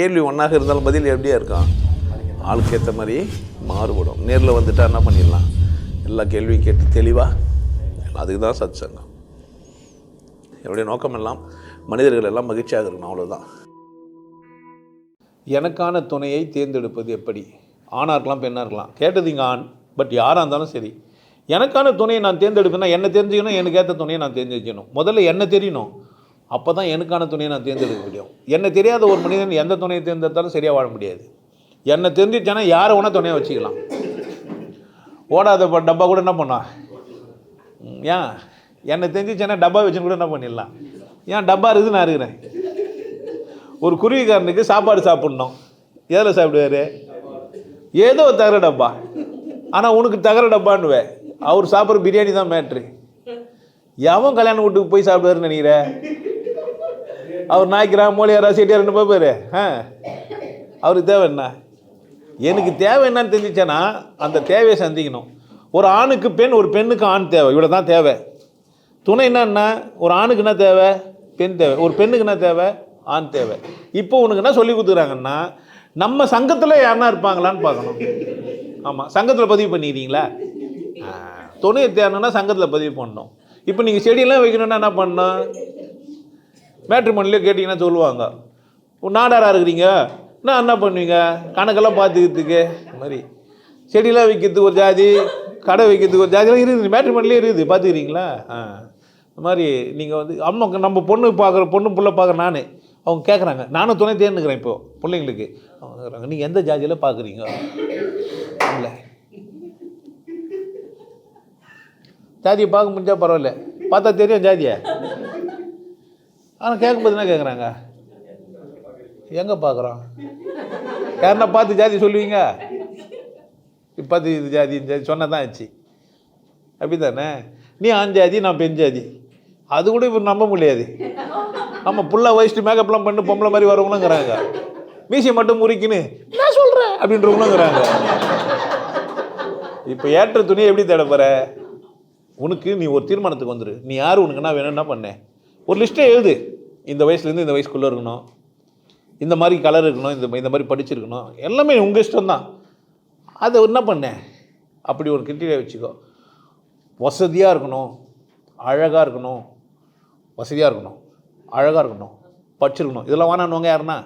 கேள்வி ஒன்றாக இருந்தாலும் பதில் எப்படியா இருக்கும்? ஆளுக்கு ஏற்ற மாதிரி மாறுபடும். நேரில் வந்துட்டா என்ன பண்ணிடலாம்? எல்லா கேள்வியும் கேட்டு தெளிவாக அதுக்கு தான் சத் சங்கம் என்னுடைய நோக்கம் எல்லாம் மனிதர்கள் எல்லாம் மகிழ்ச்சியாக இருக்கணும் அவ்வளோதான் எனக்கான துணையை தேர்ந்தெடுப்பது எப்படி? ஆணாக இருக்கலாம் பெண்ணாக இருக்கலாம். கேட்டது இங்கே ஆண் பட் யாராக இருந்தாலும் சரி. எனக்கான துணையை நான் தேர்ந்தெடுப்பேன்னா என்னை தெரிஞ்சுக்கணும் எனக்கு ஏற்ற துணையை நான் தெரிஞ்சுக்கணும் முதல்ல என்ன தெரியணும். அப்போ தான் எனக்கான துணையை நான் தேர்ந்தெடுக்க முடியும். என்னை தெரியாத ஒரு மனிதன் எந்த துணையை தேர்ந்தெடுத்தாலும் சரியாக வாழ முடியாது. என்னை தெரிஞ்சிச்சானா யாரை வேணால் துணையை வச்சுக்கலாம். ஓடாத டப்பா கூட என்ன பண்ணா? ஏன்? என்னை தெரிஞ்சிச்சேன்னா டப்பா வச்சுன்னு கூட என்ன பண்ணிடலாம்? ஏன் டப்பா இருக்குது நான் இருக்கிறேன். ஒரு குருவிக்காரனுக்கு சாப்பாடு சாப்பிட்ணும். எதில் சாப்பிடுவார்? ஏதோ ஒரு தகர டப்பா. ஆனால் உனக்கு தகர டப்பான்னுவே அவர் சாப்பிட்ற பிரியாணி தான் மேட்ரு எவன் கல்யாண வீட்டுக்கு போய் சாப்பிடுவாருன்னு நினைக்கிறேன் அவர் நாய்க்கிறா மோலியாரா செட்டியார் ரெண்டு பார்ப்பாரு? ஆ? அவருக்கு தேவை என்ன? எனக்கு தேவை என்னன்னு தெரிஞ்சிச்சேன்னா அந்த தேவையை சந்திக்கணும். ஒரு ஆணுக்கு பெண் ஒரு பெண்ணுக்கு ஆண் தேவை. இவ்வளோ தான் தேவை. துணை என்னன்னா ஒரு ஆணுக்கு என்ன தேவை? பெண் தேவை. ஒரு பெண்ணுக்கு என்ன தேவை? ஆண் தேவை. இப்போ உனக்கு என்ன சொல்லி கொடுத்துறாங்கன்னா நம்ம சங்கத்தில் யாருன்னா இருப்பாங்களான்னு பார்க்கணும். ஆமாம் சங்கத்தில் பதிவு பண்ணிக்கிறீங்களா? துணை துணையை தேவைன்னா சங்கத்தில் பதிவு பண்ணணும். இப்போ நீங்கள் செடியெல்லாம் வைக்கணும்னா என்ன பண்ணணும்? மேட்ரிமோனிலே கேட்டிங்கன்னா சொல்லுவாங்க. நாடாராக இருக்கிறீங்க? நான் என்ன பண்ணுவீங்க? கணக்கெல்லாம் பார்த்துக்கிறதுக்கு. இந்த மாதிரி. செடியெலாம் விற்கிறதுக்கு ஒரு ஜாதி கடை வைக்கிறதுக்கு ஒரு ஜாதிலாம் இருக்குது. மேட்ரிமோனிலே இருக்குது. பார்த்துக்கிறீங்களா? ஆ. இந்த மாதிரி நீங்கள் வந்து அம்மா நம்ம பொண்ணு பார்க்குற பொண்ணு பிள்ளை பார்க்குற நான். அவங்க கேட்குறாங்க நானும் துணை தேர்ந்துக்கிறேன் இப்போது பிள்ளைங்களுக்கு. அவங்க கேட்குறாங்க நீங்கள் எந்த ஜாதியில் பார்க்குறீங்க? இல்லை. ஜாதியை பார்க்க முடிஞ்சால் பரவாயில்ல. பார்த்தா தெரியும் ஜாதியை. ஆனால் கேட்கும்போது என்ன கேட்குறாங்க எங்கே பார்க்குறோம் யாருன்னா பார்த்து ஜாதி சொல்லுவீங்க? பார்த்து இது ஜாதி இந்த ஜாதி சொன்னால் தான் ஆச்சு. அப்படி தானே நீ ஆண் ஜாதி நான் பெண் ஜாதி. அது கூட இப்போ நம்ப முடியாது. நம்ம புள்ள வயசுட்டு மேக்கப்லாம் பண்ணி பொம்பளை மாதிரி வரவங்களுங்கிறாங்க. மீசியை மட்டும் முறிக்கின்னு நான் சொல்கிறேன் அப்படின்றவங்களுங்கிறாங்க. இப்போ ஏற்ற துணியை எப்படி தேட போகிற உனக்கு நீ ஒரு தீர்மானத்துக்கு வந்துரு. நீ யார் உனக்கு என்ன வேணும்னா பண்ணேன் ஒரு லிஸ்ட்டே எழுது. இந்த வயசுலேருந்து இந்த வயசுக்குள்ளே இருக்கணும். இந்த மாதிரி கலர் இருக்கணும். இந்த இந்த மாதிரி படிச்சிருக்கணும். எல்லாமே உங்கள் இஷ்டம் தான் அதை என்ன பண்ண? அப்படி ஒரு கிரிட்டீரியா வச்சுக்கோ. வசதியாக இருக்கணும். அழகாக இருக்கணும். வசதியாக இருக்கணும். அழகாக இருக்கணும். படிச்சிருக்கணும். இதெல்லாம் வேணான்னுவாங்க யாருன்னா?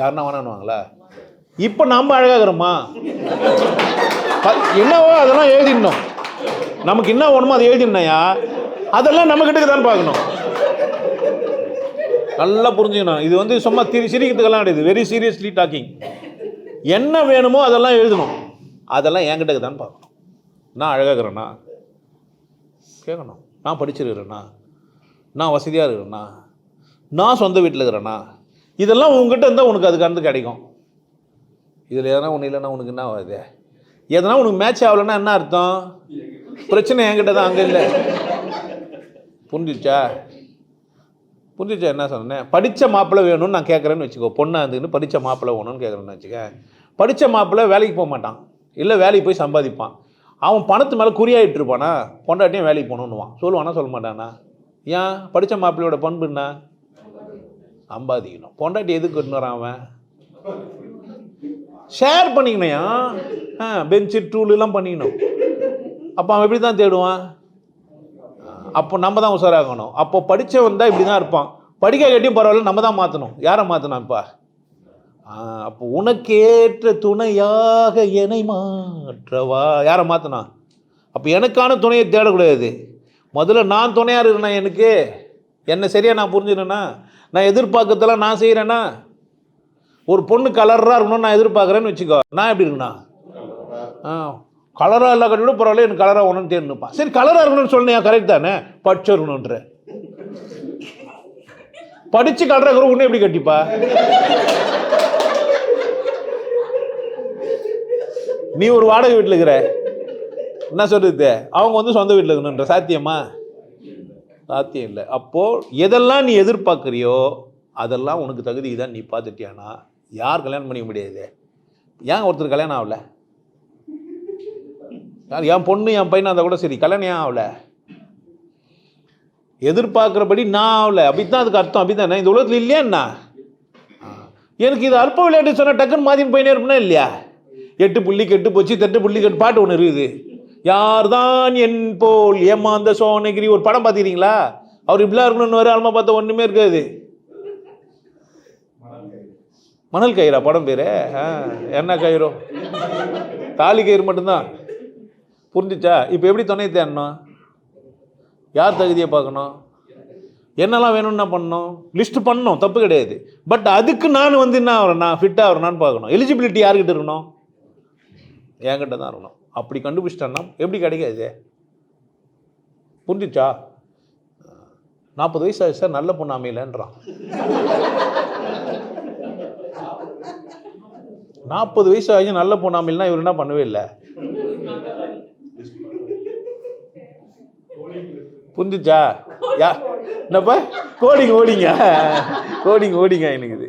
யாருன்னா வேணான்னுவாங்களா? இப்போ நம்ம அழகாகிறோமா என்னவோ அதெல்லாம் எழுதிடணும். நமக்கு என்ன வேணுமோ அதை எழுதிடணையா அதெல்லாம் நம்ம தான் பார்க்கணும். நல்லா புரிஞ்சுக்கணும். இது வந்து சும்மா திரி சிரிக்கிறதுக்கெல்லாம் கிடையாது. வெரி சீரியஸ்லி டாக்கிங் என்ன வேணுமோ அதெல்லாம் எழுதணும். அதெல்லாம் என்கிட்ட தான் பார்க்கணும். நான் அழகாகிறேன்னா கேட்கணும். நான் படிச்சிருக்கிறேன்னா நான் வசதியாக இருக்கிறேன்னா? நான் சொந்த வீட்டில் இருக்கிறேன்னா? இதெல்லாம் உங்ககிட்ட இருந்தால் உனக்கு அதுக்கானது கிடைக்கும். இதில் எதனா ஒன்று இல்லைன்னா உனக்கு என்ன ஆகுது? எதனா உனக்கு மேட்ச் ஆகலைன்னா என்ன அர்த்தம்? பிரச்சனை என்கிட்ட தான் அங்கே இல்லை. புரிஞ்சிச்சா புரிஞ்சிச்சா என்ன சொன்னேன்? படித்த மாப்பிள்ளை வேணும்னு நான் கேட்குறேன்னு வச்சுக்கோ. பொண்ணாக இருந்துக்கிட்டு படித்த மாப்பிள்ளை வேணும்னு கேட்குறேன்னு வச்சுக்க. படித்த மாப்பிள்ளை வேலைக்கு போக மாட்டான். இல்லை வேலைக்கு போய் சம்பாதிப்பான். அவன் பணத்து மேலே குறியாயிட்டு இருப்பானா? பொண்டாட்டியும் வேலைக்கு போகணுன்னுவான் சொல்லுவானா சொல்ல மாட்டானா? ஏன்? படித்த மாப்பிள்ளையோட பண்பு என்ன? சம்பாதிக்கணும். பொண்டாட்டி எதுக்கு கொண்டு வரான் அவன்? ஷேர் பண்ணிக்கணும் ஆ பெஞ்சு டூல் எல்லாம் பண்ணிக்கணும். அப்போ அவன் எப்படி தான் தேடுவான்? அப்போ நம்ம தான் உஷாராகணும். அப்போ படித்தவன் தான் இப்படி தான் இருப்பான். படிக்க கட்டியும் பரவாயில்ல நம்ம தான் மாற்றணும் யாரை மாற்றணும் இப்போ? அப்போ உனக்கேற்ற துணையாக என்னை மாற்றவா? யாரை மாற்றணும் அப்போ எனக்கான துணையை தேடக்கூடாது. முதல்ல நான் துணையாக இருக்கிறேன் எனக்கு? என்னை சரியாக நான் புரிஞ்சுக்கிறேன்னா நான் எதிர்பார்க்கறதெல்லாம் நான் செய்கிறேன்னா ஒரு பொண்ணு கலராக இருக்கணும்னு நான் எதிர்பார்க்குறேன்னு வச்சுக்கோ. நான் எப்படி இருக்கணும்? ஆ. கலராக இல்லை கூட பரவாயில்ல எனக்கு கலராக ஒன்றுன்னு தேர்ந்துப்பான் சரி கலராக இருக்கணும்னு சொன்னேன் கரெக்ட் தானே? படிச்சு இருக்கணுன்ற படித்து கலராக இருக்கிற உன்னை எப்படி கட்டிப்பா? நீ ஒரு வாடகை வீட்டில் இருக்கிற. என்ன சொல்றது அவங்க வந்து சொந்த வீட்டில் இருக்கணுன்ற சாத்தியமா? சாத்தியம் இல்லை. அப்போது எதெல்லாம் நீ எதிர்பார்க்குறியோ அதெல்லாம் உனக்கு தகுதி தான் நீ பார்த்துட்டியானா யார் கல்யாணம் பண்ணிக்க முடியாது? ஏன் ஒருத்தர் கல்யாணம் ஆகல? என் பொண்ணு என் பையன் இருந்தால் கூட சரி கல்யாணம் ஏன் ஆகல? எதிர்பார்க்குறபடி நான் ஆகல. அப்படித்தான் அதுக்கு அர்த்தம். அப்படித்தானே இந்த உலகத்தில் இல்லையா என்ன? எனக்கு இது அல்ப விளையாட்டு சொன்னால் டக்குன்னு மாதின்னு போயினே இருப்பேனா இல்லையா? எட்டு புள்ளி கெட்டு போச்சு தெட்டு புள்ளி கெட்டு பாட்டு ஒன்று இருக்குது. யார் தான் என் போல் ஏமாந்த சோனகிரி ஒரு படம் பார்த்துக்கிறீங்களா? அவர் இப்படிலாம் இருக்கணும்னு வர ஆல்மா பார்த்தா ஒன்றுமே இருக்காது. மணல் கயிறா? படம் பேர்? ஆ, என்ன கயிறோ? தாலி கயிறு மட்டும்தான். புரிஞ்சுச்சா? இப்போ எப்படி துணை தேடணும்? யார் தகுதியை பார்க்கணும்? என்னெல்லாம் வேணும்னா பண்ணணும்? லிஸ்ட் பண்ணணும் தப்பு கிடையாது. பட் அதுக்கு நான் வந்து என்ன ஆகிறேன்னா நான் ஃபிட்டாக ஆகிறேனான்னு பார்க்கணும். எலிஜிபிலிட்டி யார்கிட்ட இருக்கணும்? என்கிட்ட தான் இருக்கணும். அப்படி கண்டுபிடிச்சிட்டேன்னா எப்படி கிடைக்காது? புரிஞ்சுச்சா? நாற்பது வயசு ஆச்சு சார் நல்ல பொண்ணு அமையலன்றான். நாற்பது வயசு ஆகி நல்ல பொண்ணு அமையலன்னா இவர் என்ன பண்ணவே இல்லை? புரிஞ்சுச்சா யா என்னப்பா? கோடிங் ஓடிங்க. கோடிங் ஓடிங்க எனக்கு இது.